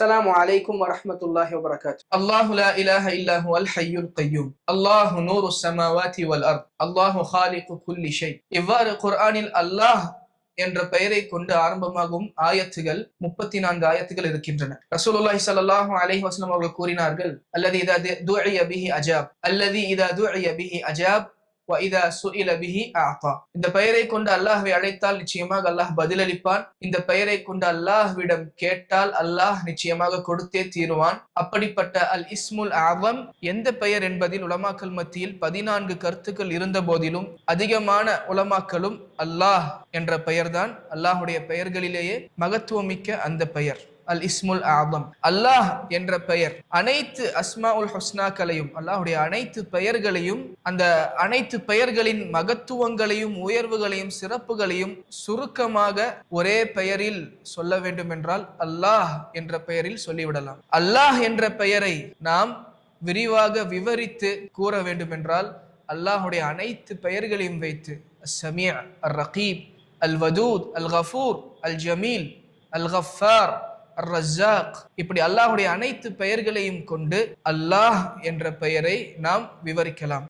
السلام عليكم ورحمة الله وبركاته الله لا إله إلا هو الحي القيوم الله نور السماوات والأرض الله خالق كل شيء இவ்வாறு குர்ஆனில் அல்லாஹ் என்ற பெயரை கொண்டு ஆரம்பமாகும் ஆயத்துகள் முப்பத்தி நான்கு ஆயத்துகள் இருக்கின்றன ரசூலுல்லாஹி ஸல்லல்லாஹு அலைஹி வஸல்லம் அவர்கள் கூறினார்கள் அல்லது இதா துஇய பிஹி அஜாப் அல்லது இதா துஇய பிஹி அஜாப் இந்த பெயரை கொண்டு அல்லாஹ்வை அழைத்தால் நிச்சயமாக அல்லாஹ் பதிலளிப்பான். இந்த பெயரை கொண்டு அல்லாஹ்விடம் கேட்டால் அல்லாஹ் நிச்சயமாக கொடுத்தே தீருவான். அப்படிப்பட்ட அல் இஸ்முல் ஆவம் எந்த பெயர் என்பதில் உலமாக்கல் மத்தியில் பதினான்கு கருத்துக்கள் இருந்த போதிலும் அதிகமான உலமாக்களும் அல்லாஹ் என்ற பெயர்தான் அல்லாஹுடைய பெயர்களிலேயே மகத்துவமிக்க அந்த பெயர். அல் இஸ்முல் ஆபம் அல்லாஹ் என்ற பெயர். அனைத்து அஸ்மா உல் ஹுஸ்னாக்களையும் அல்லாஹுடைய அனைத்து பெயர்களையும் அந்த அனைத்து பெயர்களின் மகத்துவங்களையும் உயர்வுகளையும் சிறப்புகளையும் சுருக்கமாக ஒரே பெயரில் சொல்ல வேண்டும் என்றால் அல்லாஹ் என்ற பெயரில் சொல்லிவிடலாம். அல்லாஹ் என்ற பெயரை நாம் விரிவாக விவரித்து கூற வேண்டும் என்றால் அல்லாஹுடைய அனைத்து பெயர்களையும் வைத்து சமியா அல் ரகீப் அல் வதூத் அல் கஃபூர் அல் ஜமீல் அல் கஃபார் ரஜாக் இப்படி அல்லாஹுடைய அனைத்து பெயர்களையும் கொண்டு அல்லாஹ் என்ற பெயரை நாம் விவரிக்கலாம்.